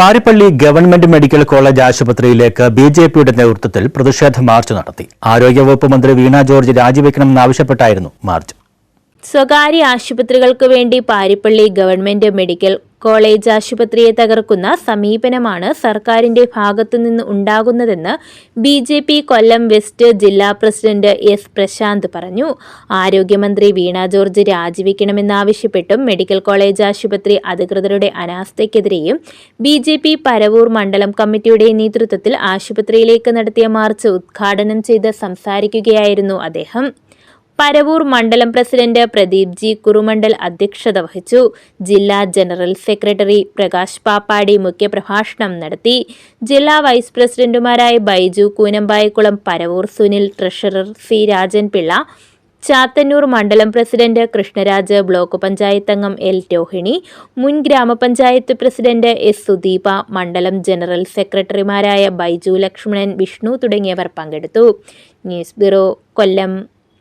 Parippally government medical college ആശുപത്രിയിലേക്ക് B J പിയുടെ നേതൃത്വത്തിൽ പ്രതിഷേധ മാർച്ച് നടത്തി. ആരോഗ്യവകുപ്പ് മന്ത്രി വീണ ജോർജ് രാജിവെക്കണമെന്നാവശ്യപ്പെട്ടായിരുന്നു മാർച്ച്. സ്വകാര്യ ആശുപത്രികൾക്ക് വേണ്ടി പാരിപ്പള്ളി ഗവൺമെന്റ് മെഡിക്കൽ കോളേജ് ആശുപത്രിയെ തകർക്കുന്ന സമീപനമാണ് സർക്കാരിന്റെ ഭാഗത്തുനിന്ന് ഉണ്ടാകുന്നതെന്ന് B J P Kollam west ജില്ലാ പ്രസിഡന്റ് എസ് പ്രശാന്ത് പറഞ്ഞു. ആരോഗ്യമന്ത്രി വീണ ജോർജ് രാജിവെക്കണമെന്നാവശ്യപ്പെട്ടും മെഡിക്കൽ കോളേജ് ആശുപത്രി അധികൃതരുടെ അനാസ്ഥയ്ക്കെതിരെയും ബി ജെ പി പരവൂർ മണ്ഡലം കമ്മിറ്റിയുടെ നേതൃത്വത്തിൽ ആശുപത്രിയിലേക്ക് നടത്തിയ മാർച്ച് ഉദ്ഘാടനം ചെയ്ത് സംസാരിക്കുകയായിരുന്നു അദ്ദേഹം. പരവൂർ മണ്ഡലം പ്രസിഡന്റ് പ്രദീപ് ജി കുറുമണ്ഡൽ അധ്യക്ഷത വഹിച്ചു. ജില്ലാ ജനറൽ സെക്രട്ടറി പ്രകാശ് പാപ്പാടി മുഖ്യപ്രഭാഷണം നടത്തി. ജില്ലാ വൈസ് പ്രസിഡന്റുമാരായ ബൈജു കൂനമ്പായക്കുളം പരവൂർ സുനിൽ ട്രഷറർ സി രാജൻ പിള്ള ചാത്തന്നൂർ മണ്ഡലം പ്രസിഡന്റ് കൃഷ്ണരാജ് ബ്ലോക്ക് പഞ്ചായത്ത് അംഗം എൽ രോഹിണി മുൻ ഗ്രാമപഞ്ചായത്ത് പ്രസിഡന്റ് എസ് സുദീപ മണ്ഡലം ജനറൽ സെക്രട്ടറിമാരായ ബൈജു ലക്ഷ്മണൻ വിഷ്ണു തുടങ്ങിയവർ പങ്കെടുത്തു. News bureau Kollam.